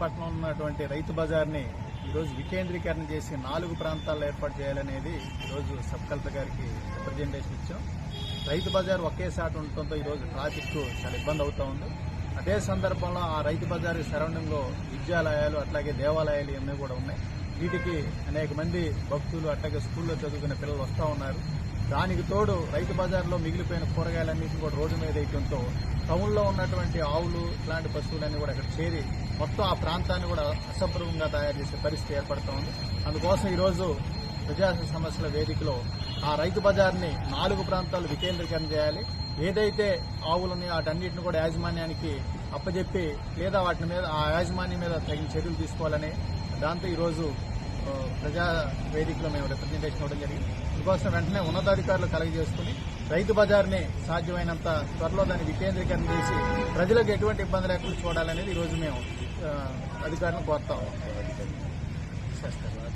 పట్టణంలో ఉన్నటువంటి రైతు బజార్ని ఈరోజు వికేంద్రీకరణ చేసి నాలుగు ప్రాంతాల్లో ఏర్పాటు చేయాలనేది ఈరోజు సబ్ గారికి రిప్రజెంటేషన్ ఇచ్చాం. రైతు బజార్ ఒకే సాట ఉండటంతో ఈరోజు ట్రాఫిక్ చాలా ఇబ్బంది అవుతా ఉంది. అదే సందర్భంలో ఆ రైతు బజార్ సరౌండింగ్లో విద్యాలయాలు అట్లాగే దేవాలయాలు ఇవన్నీ కూడా ఉన్నాయి. వీటికి అనేక మంది భక్తులు అట్లాగే స్కూల్లో చదువుకునే పిల్లలు వస్తూ ఉన్నారు. దానికి తోడు రైతు బజార్లో మిగిలిపోయిన కూరగాయలన్నింటినీ కూడా రోడ్డు మీద వేయడంతో టౌన్లో ఉన్నటువంటి ఆవులు ఇలాంటి పశువులన్నీ కూడా అక్కడ చేరి మొత్తం ఆ ప్రాంతాన్ని కూడా అసంపూర్వంగా తయారు చేసే పరిస్థితి ఏర్పడుతోంది అందుకోసం ఈరోజు ప్రజా సమస్యల వేదికలో ఆ రైతు బజార్ని నాలుగు ప్రాంతాలు వికేంద్రీకరణ చేయాలి. ఏదైతే ఆవులని వాటన్నిటిని కూడా యాజమాన్యానికి అప్పజెప్పి లేదా వాటి మీద ఆ యాజమాన్యం మీద తగిన చర్యలు తీసుకోవాలని దాంతో ఈరోజు ప్రజా వేదికలో మేము రిప్రజెంటేషన్ ఇవ్వడం జరిగింది. అందుకోసం వెంటనే ఉన్నతాధికారులు కలగజేసుకుని రైతు బజార్ని సాధ్యమైనంత త్వరలో దాన్ని వికేంద్రీకరణ చేసి ప్రజలకు ఎటువంటి ఇబ్బంది లేకుండా చూడాలనేది ఈరోజు మేము అధికారులను కోరుతాం.